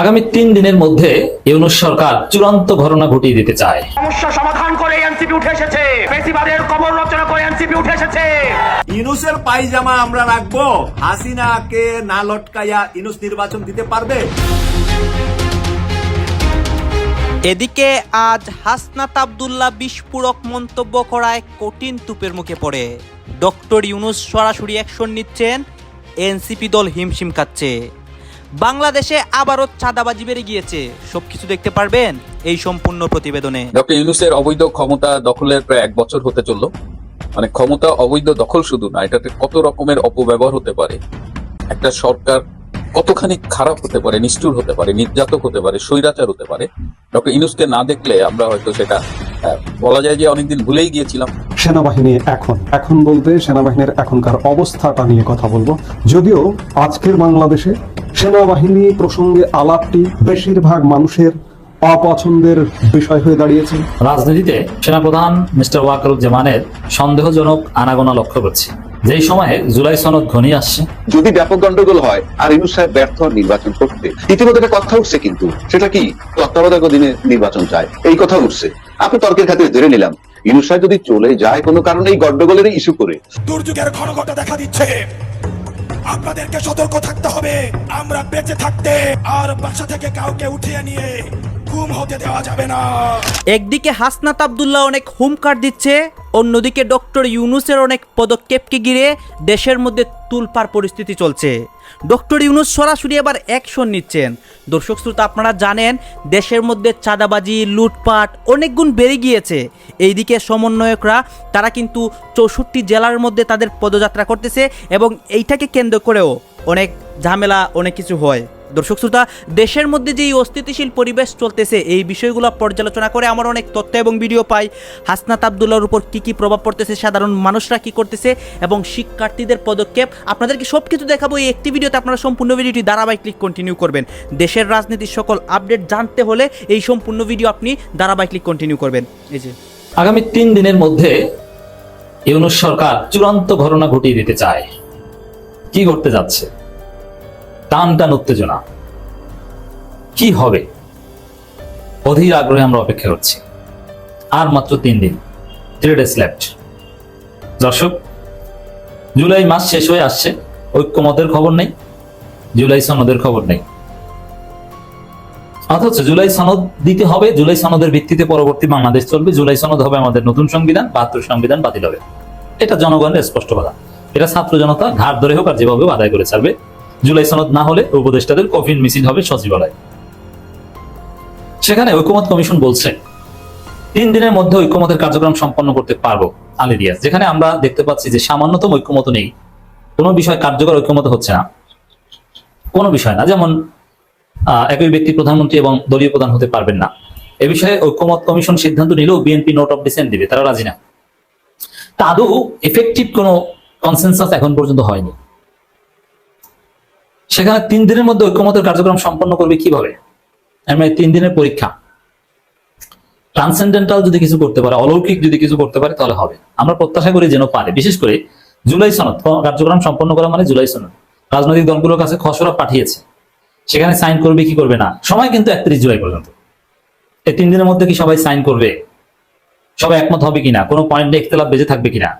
আগামী তিন দিনের মধ্যে ইউনুস সরকার চূড়ান্ত ঘটনা ঘটিয়ে দিতে চায়। সমস্যা সমাধান করে এনসিপি উঠে এসেছে। বেশিবাদের কবর রচনা করে এনসিপি উঠে এসেছে। ইনুসের পায়জামা আমরা রাখব। হাসিনাকে না লটকাইয়া ইনুস নির্বাচন দিতে পারবে? এদিকে আজ হাসনাত আবদুল্লাহ বিস্ফোরক মন্তব্য করায় কঠিন তুপের মুখে পড়ে। ডক্টর ইউনুস সরাসরি অ্যাকশন নিচ্ছেন। এনসিপি দল হিমশিম খাচ্ছে। বাংলাদেশে আবারও চাঁদাবাজি বেড়ে গিয়েছে। সবকিছু দেখতে পারবেন এই সম্পূর্ণ প্রতিবেদনে। ডক্টর ইউনুসের অবৈধ ক্ষমতা দখলের প্রায় এক বছর হতে চলল। মানে ক্ষমতা অবৈধ দখল শুধু না এটাতে কত রকমের অপব্যবহার হতে পারে? একটা সরকার কতখানি খারাপ হতে পারে নিষ্ঠুর হতে পারে নির্যাতক হতে পারে স্বৈরাচার হতে পারে? ডক্টর ইনুসকে না দেখলে আমরা হয়তো সেটা বলা যায় যে অনেকদিন ভুলেই গিয়েছিলাম। সেনাবাহিনী এখন এখন বলতে সেনাবাহিনীর এখনকার অবস্থাটা নিয়ে কথা বলব। যদিও আজকের বাংলাদেশে সেনাবাহিনী প্রসঙ্গে আলাপটি বেশিরভাগ মানুষের অপছন্দের বিষয় হয়ে দাঁড়িয়েছে। রাজনীতিতে সেনাপ্রধান মিস্টার ওয়াকারুজ্জামানের সন্দেহজনক আনাগোনা লক্ষ্য করছি। যেই সময়ে জুলাই সনদ ঘনিয়ে আসছে। যদি ব্যাপক গন্ডগোল হয় আর ইউনুস সাহেব ব্যর্থ নির্বাচন করতে ইতিমধ্যে একটা কথা উঠছে কিন্তু সেটা কি? তত্ত্বাবধায়ক অধীনে নির্বাচন চায়। এই কথা উঠছে। আপনি তর্কের খাতিরে ধরে নিলাম ইউনুস সাহেব যদি চলে যায় কোনো কারণে এই গন্ডগোলের ইস্যু করে। দুর্যোগের ঘনঘটা দেখা দিচ্ছে। আপনাদেরকে সতর্ক থাকতে হবে। আমরা বেঁচে থাকতে আর বাসা থেকে কাউকে উঠিয়ে নিয়ে একদিকে হাসনাত আবদুল্লাহ অনেক হুমকার দিচ্ছে, অন্যদিকে ডক্টর ইউনুসের অনেক পদক্ষেপকে ঘিরে দেশের মধ্যে তুলপার পরিস্থিতি চলছে। ডক্টর ইউনুস সরাসরি এবার অ্যাকশন নিচ্ছেন। দর্শক শ্রোতা, আপনারা জানেন, দেশের মধ্যে চাঁদাবাজি, লুটপাট অনেক গুণ বেড়ে গিয়েছে। এইদিকে সমন্বয়করা, তারা কিন্তু চৌষট্টি জেলার মধ্যে তাদের পদযাত্রা করতেছে এবং এইটাকে কেন্দ্র করেও অনেক ঝামেলা, অনেক কিছু হয়। দর্শক শ্রোতা, দেশের মধ্যে যে অস্থিতিশীল পরিবেশ চলতেছে, এই বিষয়গুলো পর্যালোচনা করে আমার অনেক তথ্য এবং ভিডিও পাই। হাসনাত আবদুল্লাহর উপর কী কী প্রভাব পড়তেছে, সাধারণ মানুষরা কী করতেছে এবং শিক্ষার্থীদের পদক্ষেপ, আপনাদেরকে সব কিছু দেখাবো এই একটি ভিডিওতে। আপনারা সম্পূর্ণ ভিডিওটি ধারাবাহিক কন্টিনিউ করবেন। দেশের রাজনীতির সকল আপডেট জানতে হলে এই সম্পূর্ণ ভিডিও আপনি ধারাবাহিক কন্টিনিউ করবেন। এই যে। আগামী তিন দিনের মধ্যে ইউনুস সরকার চূড়ান্ত ঘটনা ঘটিয়ে দিতে চায়। কি ঘটতে যাচ্ছে? টান টান উত্তেজনা। কি হবে? অধীর আগ্রহে আমরা অপেক্ষা করছি। আর মাত্র তিন দিন। থ্রি ডেজ লেফট দর্শক, জুলাই মাস শেষ হয়ে আসছে। ঐক্যমতের খবর নেই। জুলাই সনদের খবর নেই। অথচ জুলাই সনদ দিতে হবে, জুলাই সনদের ভিত্তিতে পরবর্তী বাংলাদেশ চলবে। জুলাই সনদ হবে আমাদের নতুন সংবিধান, বাহাত্তর সংবিধান বাতিল হবে। এটা জনগণের স্পষ্ট কথা এটা ছাত্র জনতা ঘাট ধরে হোক আর যেভাবে আদায় করে ছাড়বে। জুলাই সনদ না হলে উপদেষ্টাদের কফিন মিছিল হবে সচিবালয়। সেখানে ঐক্যমত কমিশন বলছে, তিন দিনের মধ্যে ঐক্যমতের কার্যক্রম সম্পন্ন করতে পারব, আলী রিয়াজ। যেখানে আমরা দেখতে পাচ্ছি যে সামান্যতম ঐক্যমত নেই, কোনো বিষয় কার্যকর ঐক্যমত হচ্ছে না। কোনো বিষয় না, যেমন একই ব্যক্তি প্রধানমন্ত্রী এবং দলীয় প্রধান হতে পারবেন না। এ বিষয়ে ঐক্যমত কমিশন সিদ্ধান্ত নিলেও বিএনপি নোট অফ ডিসেন্ট দিবে, তারা রাজি না। তা আদৌ এফেক্টিভ কোনো কনসেনসাস এখন পর্যন্ত হয়নি। সেখানে তিন দিনের মধ্যে ঐক্যমতের কার্যক্রম সম্পন্ন করবে কীভাবে? মানে তিন দিনের পরীক্ষা। ট্রান্সেন্ডেন্টাল যদি কিছু করতে পারে, অলৌকিক যদি কিছু করতে পারে, তাহলে হবে। আমরা প্রত্যাশা করি যেন পারে। বিশেষ করে জুলাই সনদ কার্যক্রম সম্পন্ন করা মানে জুলাই সনদ। রাজনৈতিক দলগুলোর কাছে খসড়া পাঠিয়েছে। সেখানে সাইন করবে কি করবে না? সময় কিন্তু একত্রিশ জুলাই পর্যন্ত। এই তিন দিনের মধ্যে কি সবাই সাইন করবে? সবাই একমত হবে কিনা? কোনো পয়েন্টে ইখতলাফ বেঁচে থাকবে কিনা?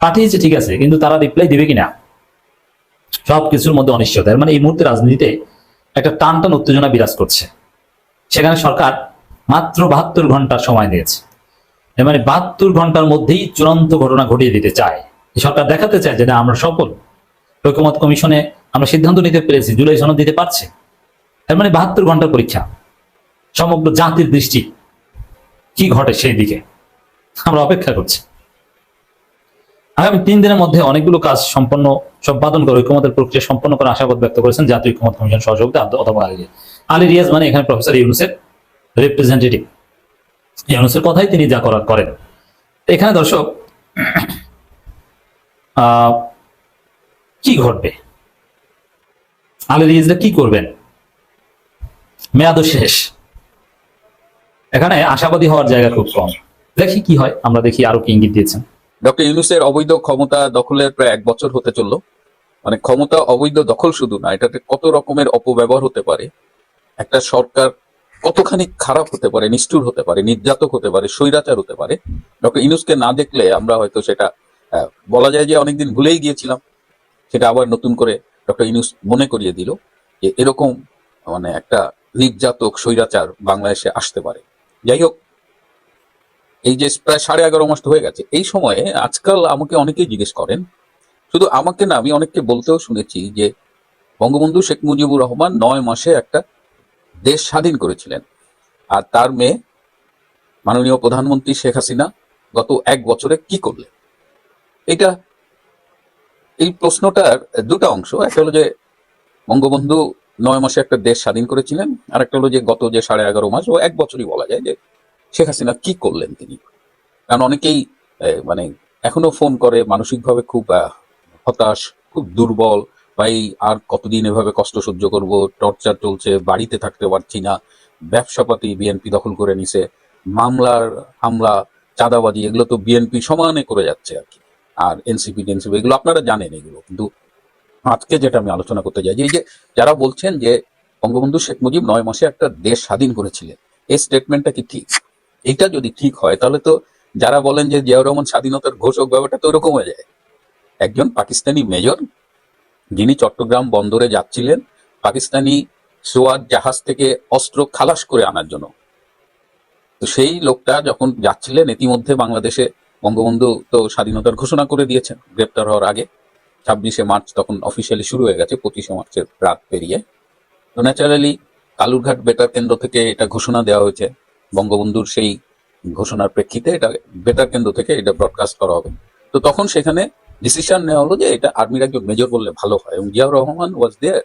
পাঠিয়েছে, ঠিক আছে, কিন্তু তারা রিপ্লাই দিবে কিনা? সব কিছুর মধ্যে অনিশ্চয়তা মানে এই মুহূর্তে রাজনীতিতে একটা টান টান উত্তেজনা বিরাজ করছে। সেখানে সরকার মাত্র বাহাত্তর ঘণ্টার সময় দিয়েছে। মানে বাহাত্তর ঘণ্টার মধ্যেই চূড়ান্ত ঘটনা ঘটিয়ে দিতে চায়। সরকার দেখাতে চায় যে না, আমরা সফল। ঐক্যমত কমিশনে আমরা সিদ্ধান্ত নিতে পেরেছি, জুলাই সনদ দিতে পারছে। এর মানে বাহাত্তর ঘণ্টার পরীক্ষা। সমগ্র জাতির দৃষ্টি কি ঘটে সেই দিকে? আমরা অপেক্ষা করছি। আগামী তিন দিনের মধ্যে অনেকগুলো কাজ সম্পন্ন, সম্পাদন করে ঐক্যমতের প্রক্রিয়া সম্পন্ন করার আশাবাদ ব্যক্ত করেছেন জাতীয় ঐক্যমত কমিশন সহযোগিতা অথবা আলী আলী রিয়াজ মানে এখানে প্রফেসর ইউনুসের রিপ্রেজেন্টেটিভ ইউনুসের কথাই তিনি যা করার করেন। এখানে দর্শক কি ঘটবে? আলী রিয়াজরা কি করবেন? মেয়াদও শেষ। এখানে আশাবাদী হওয়ার জায়গা খুব কম। দেখি কি হয়, আমরা দেখি আরও কি ইঙ্গিত দিয়েছেন। ডক্টর ইউনুসের অবৈধ ক্ষমতা দখলের প্রায় এক বছর হতে চলল। মানে ক্ষমতা অবৈধ দখল শুধু না, এটাতে কত রকমের অপব্যবহার হতে পারে? একটা সরকার কতখানি খারাপ হতে পারে, নিষ্ঠুর হতে পারে, নির্যাতক হতে পারে, স্বৈরাচার হতে পারে? ডক্টর ইনুসকে না দেখলে আমরা হয়তো সেটা বলা যায় যে অনেকদিন ভুলেই গিয়েছিলাম। সেটা আবার নতুন করে ডক্টর ইনুস মনে করিয়ে দিল যে এরকম মানে একটা নির্যাতক, স্বৈরাচার বাংলাদেশে আসতে পারে। যাই হোক এই যে প্রায় সাড়ে এগারো মাস হয়ে গেছে, এই সময়ে আজকাল আমাকে অনেকেই জিজ্ঞেস করেন, শুধু আমাকে না, আমি অনেককে বলতেও শুনেছি যে বঙ্গবন্ধু শেখ মুজিবুর রহমান নয় মাসে একটা দেশ স্বাধীন করেছিলেন। আর তার মেয়ে মাননীয় প্রধানমন্ত্রী শেখ হাসিনা গত এক বছরে কি করলেন এটা, এই প্রশ্নটার দুটা অংশ, একটা হলো যে বঙ্গবন্ধু নয় মাসে একটা দেশ স্বাধীন করেছিলেন, আর একটা হলো যে গত যে সাড়ে এগারো মাস, ও এক বছরই বলা যায় যে শেখ হাসিনা কি করলেন তিনি? কারণ অনেকেই মানে এখনও ফোন করে মানসিকভাবে খুব হতাশ, খুব দুর্বল বা এই আর কতদিন এভাবে কষ্ট সহ্য করব? টর্চার চলছে, বাড়িতে থাকতে পারছি না, ব্যবসাপাতি বিএনপি দখল করে নিছে, মামলার হামলা, চাঁদাবাজি, এগুলো তো বিএনপি সমানে করে যাচ্ছে আর কি। আর এনসিপি টেনসিপি এগুলো আপনারা জানেন এগুলো, কিন্তু আজকে যেটা আমি আলোচনা করতে চাই, যে যে যারা বলছেন যে বঙ্গবন্ধু শেখ মুজিব নয় মাসে একটা দেশ স্বাধীন করেছিলেন, এই স্টেটমেন্টটা কি ঠিক? এটা যদি ঠিক হয়, তাহলে তো যারা বলেন যে জিয়াউর রহমান স্বাধীনতার ঘোষক ব্যাপারটা তো ওরকম হয়ে যায়। একজন পাকিস্তানি মেজর, যিনি চট্টগ্রাম বন্দরে যাচ্ছিলেন, পাকিস্তানি সোয়াদ জাহাজ থেকে অস্ত্র খালাস করে আনার জন্য। তো সেই লোকটা যখন যাচ্ছিলেন, ইতিমধ্যে বাংলাদেশে বঙ্গবন্ধু তো স্বাধীনতার ঘোষণা করে দিয়েছেন, গ্রেপ্তার হওয়ার আগে। ছাব্বিশে মার্চ তখন অফিসিয়ালি শুরু হয়ে গেছে, পঁচিশে মার্চের রাত পেরিয়ে। তো ন্যাচারালি কালুরঘাট বেতার কেন্দ্র থেকে এটা ঘোষণা দেওয়া হয়েছে। বঙ্গবন্ধুর সেই ঘোষণার প্রেক্ষিতে এটা বেতার কেন্দ্র থেকে এটা ব্রডকাস্ট করা হবে। তো তখন সেখানে ডিসিশন নেওয়া হলো যে এটা আর্মির একজন মেজর বললে ভালো হয় এবং জিয়াউর রহমান ওয়াজ দেয়ার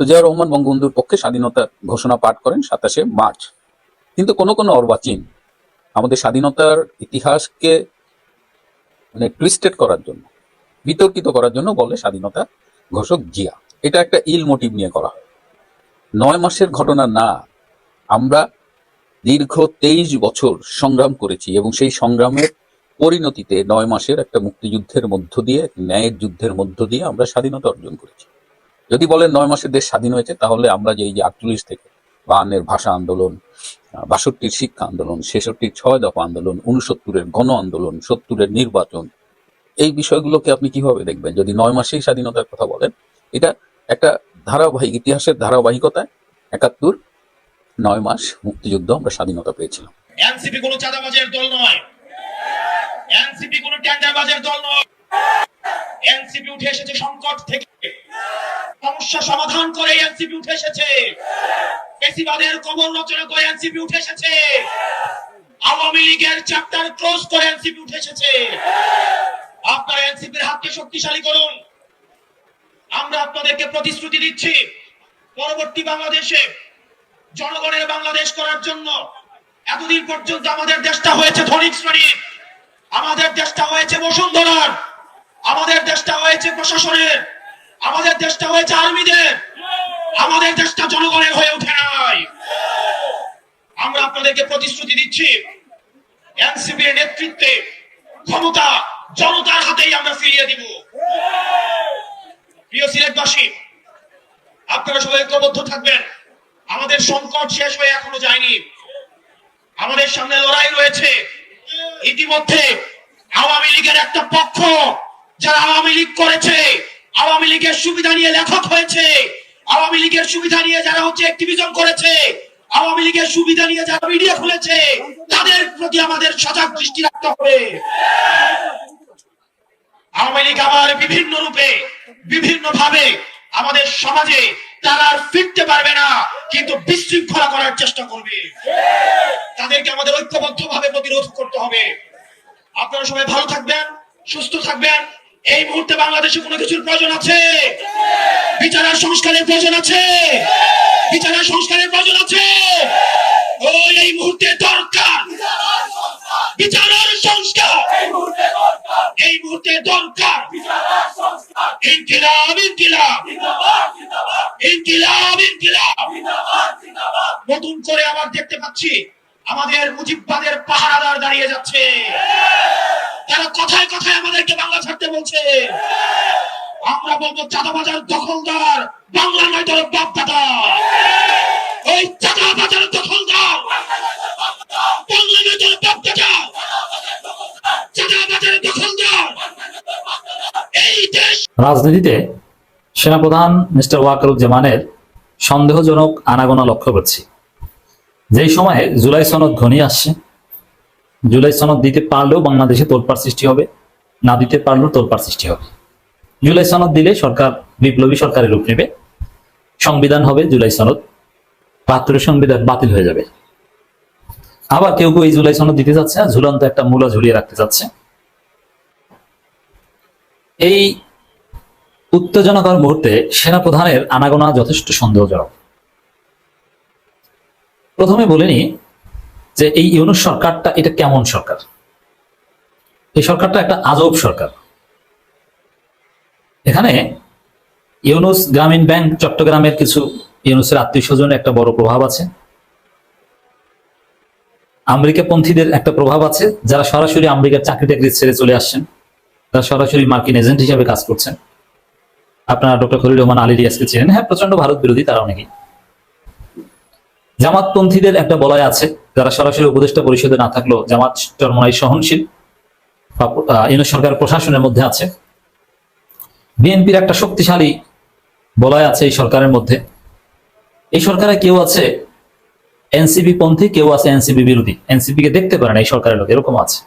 তো জিয়াউর রহমান বঙ্গবন্ধুর পক্ষে স্বাধীনতা ঘোষণা পাঠ করেন সাতাশে মার্চ। কিন্তু কোনো কোনো অর্বাচীন, আমাদের স্বাধীনতার ইতিহাসকে মানে টুইস্টেড করার জন্য, বিতর্কিত করার জন্য বলে স্বাধীনতা ঘোষক জিয়া। এটা একটা ইল মোটিভ নিয়ে করা হয়। নয় মাসের ঘটনা না, আমরা দীর্ঘ তেইশ বছর সংগ্রাম করেছি এবং সেই সংগ্রামের পরিণতিতে নয় মাসের একটা মুক্তিযুদ্ধের মধ্য দিয়ে ন্যায়ের যুদ্ধের মধ্য দিয়ে আমরা স্বাধীনতা অর্জন করেছি। যদি বলেন নয় মাসের দেশ স্বাধীন হয়েছে, তাহলে আমরা যে এই যে আটচল্লিশ থেকে বাহান্নের ভাষা আন্দোলন, বাষট্টির শিক্ষা আন্দোলন, ছেষট্টির ছয় দফা আন্দোলন উনসত্তরের গণ আন্দোলন, সত্তরের নির্বাচন, এই বিষয়গুলোকে আপনি কীভাবে দেখবেন? যদি নয় মাসেই স্বাধীনতার কথা বলেন, এটা একটা ধারাবাহিক, ইতিহাসের ধারাবাহিকতায় একাত্তর নয় মাস মুক্তিযুদ্ধ আমরা স্বাধীনতা পেয়েছিলাম। এনসিপি কোনো চাঁদাবাজের দল নয়। এনসিপি কোনো টেন্ডারবাজের দল নয়। এনসিপি উঠে এসেছে সংকট থেকে। সমস্যা সমাধান করে এনসিপি উঠে এসেছে। পেশিবাদের কবর রচনা করে এনসিপি উঠে এসেছে। আওয়ামী লীগের চ্যাপ্টার ক্লোজ করে এনসিপি উঠে এসেছে। আপনারা এনসিপির হাতকে শক্তিশালী করুন। আমরা আপনাদেরকে প্রতিশ্রুতি দিচ্ছি। পরবর্তী বাংলাদেশে জনগণের বাংলাদেশ করার জন্য এতদিন পর্যন্ত আমাদের দেশটা হয়েছে ধনিক শ্রেণির আমাদের দেশটা হয়েছে বসুন্ধরার। আমাদের দেশটা হয়েছে প্রশাসনের। আমাদের দেশটা হয়েছে আর্মিদের। আমাদের দেশটা জনগণের হয়ে ওঠে নাই। আমরা আপনাদেরকে প্রতিশ্রুতি দিচ্ছি, এনসিপির নেতৃত্বে ক্ষমতা জনতার হাতেই আমরা ফিরিয়ে দিব। প্রিয় সিলেটবাসী, আপনারা সবাই ঐক্যবদ্ধ থাকবেন। আমাদের সংকট শেষ হয়ে এখনও যায়নি। আমাদের সামনে লড়াই রয়েছে। ইতিমধ্যে আওয়ামী লীগের একটা পক্ষ, যারা আওয়ামী লীগ করেছে, আওয়ামী লীগের সুবিধা নিয়ে লেখক হয়েছে, আওয়ামী লীগের সুবিধা নিয়ে যারা হচ্ছে অ্যাক্টিভিজম করেছে, আওয়ামী লীগের সুবিধা নিয়ে যারা মিডিয়া খুলেছে, তাদের প্রতি আমাদের সজাগ দৃষ্টি রাখতে হবে। আওয়ামী লীগ আবার বিভিন্ন রূপে বিভিন্ন ভাবে আমাদের সমাজে তারা আর ফিরতে পারবে না, কিন্তু বিশৃঙ্খলা করার চেষ্টা করবে। তাদেরকে আমাদের ঐক্যবদ্ধ ভাবে প্রতিরোধ করতে হবে। আপনারা সবাই ভালো থাকবেন, সুস্থ থাকবেন। এই মুহূর্তে বাংলাদেশে কোনো কিছুর প্রয়োজন আছে? বিচারের সংস্কারের প্রয়োজন আছে? বিচারের সংস্কারের প্রয়োজন আছে? ও এই মুহূর্তে দরকার রাজনীতিতে সেনাপ্রধান মিস্টার ওয়াকারুজ্জামানের সন্দেহজনক আনাগোনা লক্ষ্য করছি। যেই সময়ে জুলাই সনদ ঘনিয়ে আসছে, জুলাই সনদ দিতে পারলেও বাংলাদেশে তোলপাড় সৃষ্টি হবে, না দিতে পারলেও তোলপাড় সৃষ্টি হবে। জুলাই সনদ দিলে সরকার, বিপ্লবী সরকারের রূপ নেবে, সংবিধান হবে জুলাই সনদ, বাহাত্তরের সংবিধান বাতিল হয়ে যাবে। আবার কেউ কেউ এই জুলাই সনদ দিতে যাচ্ছে আর ঝুলন্ত একটা মূলা ঝুলিয়ে রাখতে যাচ্ছে এই উত্তেজনাকর মুহূর্তে সেনাপ্রধানের আনাগোনা যথেষ্ট সন্দেহজনক। প্রথমে বলিনি যে এই ইউনুস সরকারটা এটা কেমন সরকার? এই সরকারটা একটা আজব সরকার। এখানে ইউনুস গ্রামীণ ব্যাংক চট্টগ্রামের কিছু ইউনুসের আত্মীয় স্বজনের একটা বড় প্রভাব আছে। আমেরিকা পন্থীদের একটা প্রভাব আছে। যারা সরাসরি আমেরিকার চাকরি টাকরি ছেড়ে চলে আসছেন, তারা সরাসরি মার্কিন এজেন্ট হিসাবে কাজ করছেন। আপনারা ডক্টর খলিল রহমান আলী রিয়াজকে চেনেন হ্যাঁ প্রচণ্ড ভারত বিরোধী তারা অনেকেই জামাতপন্থীদের একটা বলয় আছে, যারা সরাসরি উপদেষ্টা পরিষদে না থাকলেও জামাত চরমনাই সহনশীল সরকার প্রশাসনের মধ্যে আছে। বিএনপির একটা শক্তিশালী বলয় আছে এই সরকারের মধ্যে। এই সরকারে কেউ আছে এনসিপি পন্থী, কেউ আছে এনসিপি বিরোধী। এনসিপি কে দেখতে পারে না এই সরকারের লোক, এরকম আছে।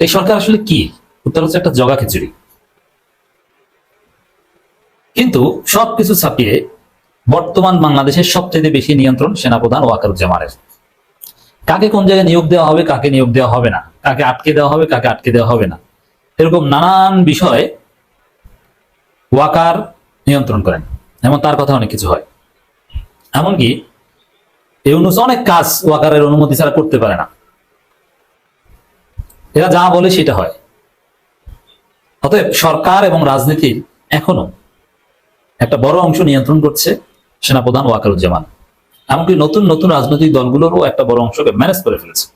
এই সরকার আসলে কি? উত্তর হচ্ছে একটা জগা খিচুড়ি। কিন্তু সবকিছু ছাপিয়ে বর্তমান বাংলাদেশের সবচেয়ে বেশি নিয়ন্ত্রণ সেনাপ্রধান ওয়াকারুজ্জামানের। কাকে কোন জায়গায় নিয়োগ দেওয়া হবে, কাকে নিয়োগ দেওয়া হবে না? কাকে আটকে দেওয়া হবে, কাকে আটকে দেওয়া হবে না? এরকম নানান বিষয় ওয়াকার নিয়ন্ত্রণ করেন এমন তার কথা অনেক কিছু হয়। এমনকি ইউনুস অনেক কাজ ওয়াকারের অনুমতি ছাড়া করতে পারে না। এরা যা বলে সেটা হয়। অতএব সরকার এবং রাজনীতির এখনও একটা বড় অংশ নিয়ন্ত্রণ করছে সেনাপ্রধান ওয়াকারুজ্জামান। এমনকি নতুন নতুন রাজনৈতিক দলগুলোরও একটা বড় অংশকে ম্যানেজ করে ফেলেছে।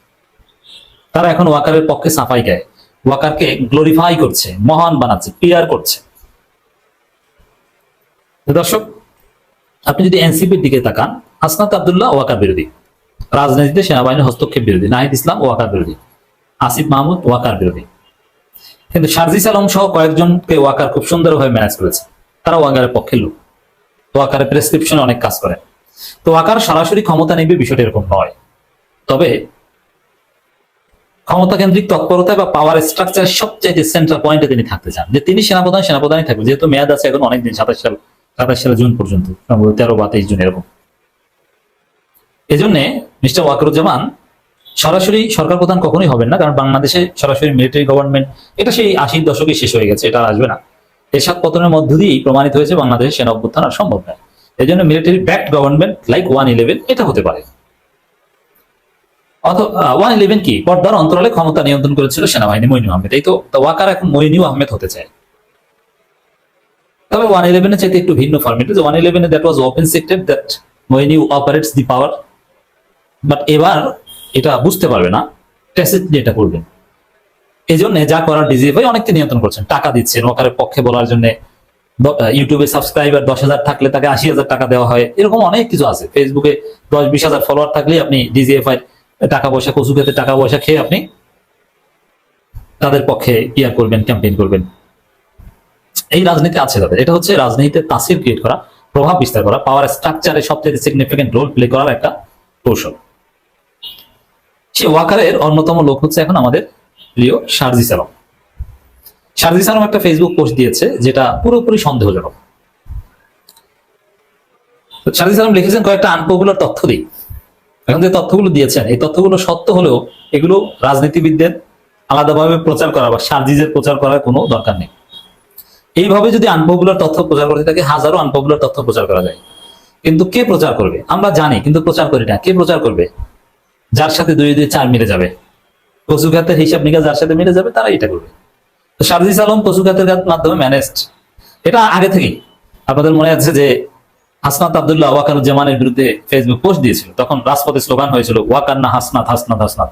তারা এখন ওয়াকারের পক্ষে সাফাই গায় ওয়াকারকে গ্লোরিফাই করছে, মহান বানাচ্ছে পিয়ার করছে। দর্শক, আপনি যদি এনসিপির দিকে তাকান, হাসনাত আবদুল্লাহ ওয়াকার বিরোধী। রাজনীতিতে সেনাবাহিনীর হস্তক্ষেপ বিরোধী। নাহিদ ইসলাম ওয়াকার বিরোধী। আসিফ মাহমুদ ওয়াকার বিরোধী। কিন্তু শারজিস আলম সহ কয়েকজনকে ওয়াকার খুব সুন্দরভাবে ম্যানেজ করেছে। তারা ওয়াকারের পক্ষের লোক। ওয়াকারের প্রেসক্রিপশনে অনেক কাজ করে। তো ওয়াকার সরাসরি ক্ষমতা নেবে বিষয়টা এরকম নয়। তবে ক্ষমতা কেন্দ্রিক তৎপরতা বা পাওয়ার স্ট্রাকচারের সবচেয়ে সেন্ট্রাল পয়েন্টে তিনি থাকতে চান। যে তিনি সেনাপ্রধান, সেনাপ্রধানই থাকবে। যেহেতু মেয়াদ আছে এখন অনেকদিন, সাতাশ সাল সাতাশ সাল জুন পর্যন্ত তেরো বা তেইশ জুন এরকম। এই জন্যে মিস্টার ওয়াকরুজ্জামান সরাসরি সরকার প্রধান কখনোই হবেন না, কারণ বাংলাদেশে সরাসরি মিলিটারি গভর্নমেন্ট এটা সেই আশির দশকে শেষ হয়ে গেছে, এটা আসবে না। এরশাদ পতনের মধ্য দিয়েই প্রমাণিত হয়েছে বাংলাদেশের সেনা অভ্যুত্থান আর সম্ভব নয়। এই জন্য military backed government like one eleven এটা হতে পারে। ওয়ান ইলেভেন কি? পর্দার অন্তরালে ক্ষমতা নিয়ন্ত্রণ করেছিল সেনাবাহিনী মইনু আহমেদ। এই তো ওয়াকার এখন মইনু আহমেদ হতে চায়। তবে ওয়ান ইলেভেনের চাইতে একটু ভিন্ন ফর্মেটে ওয়ান ইলেভেনে that was open secret that Moinu operates the power but এবার এটা বুঝতে পারবে না। ট্যাসিট এটা করবেন। এই জন্য যা করার ডিজিএফআই অনেককে নিয়ন্ত্রণ করছেন। টাকা দিচ্ছেন ওয়াকারের পক্ষে বলার জন্য। ইউটিউবে সাবস্ক্রাইবার দশ হাজার থাকলে তাকে আশি হাজার টাকা দেওয়া হয়। এরকম অনেক কিছু আছে। ফেসবুকে দশ বিশ হাজার ফলোয়ার থাকলে আপনি ডিজিএফআই টাকা পয়সা, কচু খেতে টাকা পয়সা খেয়ে আপনি তাদের পক্ষে ইয়ার করবেন ক্যাম্পেইন করবেন। এই রাজনীতি আছে তাদের। এটা হচ্ছে রাজনীতিতে তাসির ক্রিয়েট করা, প্রভাব বিস্তার করা পাওয়ার স্ট্রাকচারে সবচেয়ে সিগনিফিকেন্ট রোল প্লে করার একটা কৌশল। সে ওয়াকারের অন্যতম লোক হচ্ছে এখন আমাদের প্রিয় শারজিস আলম শারজিস আলম একটা ফেসবুক পোস্ট দিয়েছে, যেটা পুরোপুরি সন্দেহজনক। তো শারজিস আলম লিখেছেন, কয়েকটা আনপপুলার তথ্য দিই। এখন যে তথ্যগুলো দিয়েছেন, এই তথ্যগুলো সত্য হলেও এগুলো রাজনীতিবিদদের আলাদাভাবে প্রচার করা বা সার্জিজের প্রচার করার কোনো দরকার নেই। এইভাবে যদি আনপপুলার তথ্য প্রচার করতে থাকে, হাজারো আনপপুলার তথ্য প্রচার করা যায়। কিন্তু কে প্রচার করবে? আমরা জানি, কিন্তু প্রচার করি না। কে প্রচার করবে? যার সাথে দুই দুই চার মিলে যাবে। কচু খাতের হিসাব নিকাশ যার সাথে মিলে যাবে তারা এটা করবে। তো সার্জিস আলম খাতের মাধ্যমে ম্যানেজড এটা আগে থেকেই। আপনাদের মনে আছে যে হাসনাত আবদুল্লাহ ওয়াকারুজ্জামানের বিরুদ্ধে ফেসবুক পোস্ট দিয়েছিল। তখন রাজপথে স্লোগান হয়েছিল ওয়াকার না হাসনাত হাসনাত হাসনাত।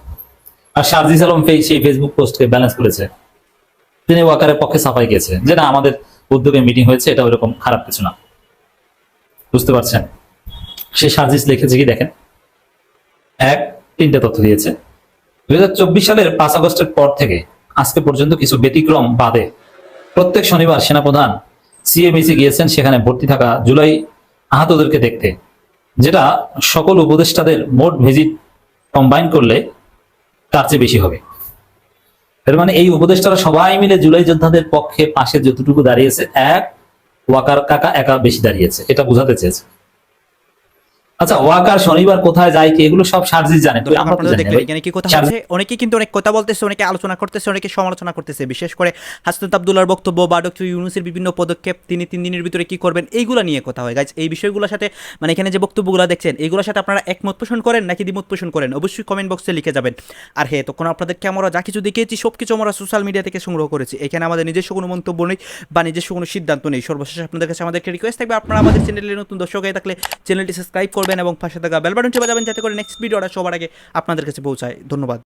আর শারজিস আলম সেই ফেসবুক পোস্টকে ব্যালেন্স করেছে। তিনি ওয়াকারের পক্ষে সাফাই গেছে যে না, আমাদের উদ্যোগে মিটিং হয়েছে, এটা ওইরকম খারাপ কিছু না। বুঝতে পারছেন? সে সার্জিস লিখেছে কি দেখেন? এক, তিনটে তথ্য দিয়েছে। দুই সালের পাঁচ আগস্টের পর থেকে আজকে পর্যন্ত কিছু ব্যতিক্রম বাদে প্রত্যেক শনিবার সেনাপ্রধান সিএমএসি গিয়েছেন, সেখানে ভর্তি থাকা জুলাই আহতদেরকে দেখতে, যেটা সকল উপদেষ্টাদের মোট ভিজিট কম্বাইন করলে তার চেয়ে বেশি হবে। এর মানে এই উপদেষ্টারা সবাই মিলে জুলাই যোদ্ধাদের পক্ষে পাশে যতটুকু দাঁড়িয়েছে, এক ওয়াকার কাকা একা বেশি দাঁড়িয়েছে, এটা বোঝাতে চেয়েছে। আচ্ছা ওয়াকার শনিবার কোথায় যায় কি এগুলো সব সার্জিস জানে। তবে আমরা তো দেখলেন। এখানে কি কথা হচ্ছে? অনেকে কিন্তু অনেক কথা বলতেছে অনেকে আলোচনা করতেছে অনেকে সমালোচনা করতেছে। বিশেষ করে হাসনাত আব্দুল্লাহর বক্তব্য বা ডক্টর ইউনুসের বিভিন্ন পদক্ষেপ তিনি তিন দিনের ভিতরে কি করবেন এইগুলো নিয়ে কথা হয়। গাইজ এই বিষয়গুলোর সাথে মানে এখানে যে বক্তব্যগুলো দেখছেন এইগুলোর সাথে আপনারা একমত পোষণ করেন নাকি দ্বিমত পোষণ করেন? অবশ্যই কমেন্ট বক্সে লিখে যাবেন। আর হ্যাঁ তখন আপনাদেরকে আমরা যা কিছু দেখিয়েছি সব কিছু আমরা সোশ্যাল মিডিয়া থেকে সংগ্রহ করেছি। এখানে আমাদের নিজস্ব কোনো মন্তব্য নেই বা নিজস্ব কোনো সিদ্ধান্ত নেই। সর্বশেষ আপনাদের কাছে আমাদের রিকোয়েস্ট থাকবে আপনারা আমাদের চ্যানেলের নতুন দর্শক হয়ে থাকলে চ্যানেলটি সাবস্ক্রাইব করবেন এবং পাশে থাকা বেল বাটনটি বাজাবেন যাতে করে নেক্সট ভিডিওটা সবার আগে আপনাদের কাছে পৌঁছায়। ধন্যবাদ।